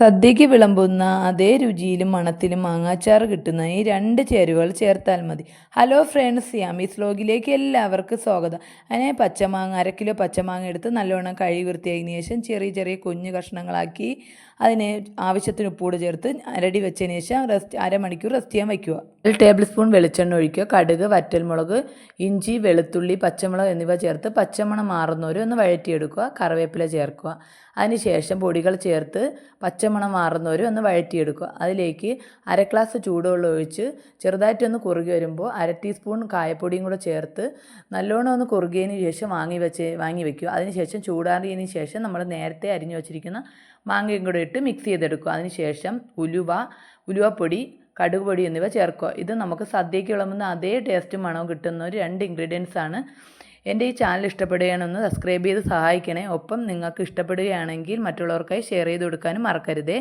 സദ്യയ്ക്ക് വിളമ്പുന്ന അതേ രുചിയിലും മണത്തിലും മാങ്ങാച്ചാർ കിട്ടുന്ന ഈ രണ്ട് ചേരുവകൾ ചേർത്താൽ മതി. ഹലോ ഫ്രണ്ട്സ് യാമീസ് ലോഗിലേക്ക് എല്ലാവർക്കും സ്വാഗതം. അതിനെ പച്ചമാങ്ങ അര കിലോ പച്ചമാങ്ങ എടുത്ത് നല്ലവണ്ണം കഴുകി വൃത്തിയായതിനു ശേഷം ചെറിയ ചെറിയ കുഞ്ഞു കഷ്ണങ്ങളാക്കി അതിനെ ആവശ്യത്തിന് ഉപ്പൂട് ചേർത്ത് അരടി വെച്ചതിന് ശേഷം റെസ്റ്റ് അരമണിക്കൂർ റെസ്റ്റ് ചെയ്യാൻ വയ്ക്കുക. ഒരു ടേബിൾ സ്പൂൺ വെളിച്ചെണ്ണ ഒഴിക്കുക. കടുക് വറ്റൽമുളക് ഇഞ്ചി വെളുത്തുള്ളി പച്ചമുളക് എന്നിവ ചേർത്ത് പച്ചമണം മാറുന്നവരും ഒന്ന് വഴറ്റിയെടുക്കുക. കറിവേപ്പില ചേർക്കുക. അതിനുശേഷം പൊടികൾ ചേർത്ത് പച്ചമണം മാറുന്നവരെ ഒന്ന് വഴറ്റിയെടുക്കുക. അതിലേക്ക് അര ഗ്ലാസ് ചൂടുവെള്ളം ഒഴിച്ച് ചെറുതായിട്ടൊന്ന് കുറുകി വരുമ്പോൾ അര ടീസ്പൂൺ കായപ്പൊടിയും കൂടെ ചേർത്ത് നല്ലോണം ഒന്ന് കുറുകിയതിന് ശേഷം വാങ്ങി വെച്ച് വാങ്ങി വെക്കുക. അതിനുശേഷം ചൂടാറിയതിന് ശേഷം നമ്മൾ നേരത്തെ അരിഞ്ഞു വച്ചിരിക്കുന്ന മാങ്ങയും കൂടെ ഇട്ട് മിക്സ് ചെയ്തെടുക്കുക. അതിനുശേഷം ഉലുവ ഉലുവപ്പൊടി കടുക് പൊടി എന്നിവ ചേർക്കുക. ഇത് നമുക്ക് സദ്യയ്ക്ക് വിളമ്പുന്ന അതേ ടേസ്റ്റും മണവും കിട്ടുന്ന ഒരു രണ്ട് ഇൻഗ്രീഡിയൻസ് ആണ് എന്റെ ഈ ചാനൽ ഇഷ്ടപ്പെടുകയാണെന്ന് സബ്സ്ക്രൈബ് ചെയ്ത് സഹായിക്കണേ. ഒപ്പം നിങ്ങൾക്ക് ഇഷ്ടപ്പെടുകയാണെങ്കിൽ മറ്റുള്ളവർക്കായി ഷെയർ ചെയ്ത് കൊടുക്കാനും മറക്കരുതേ.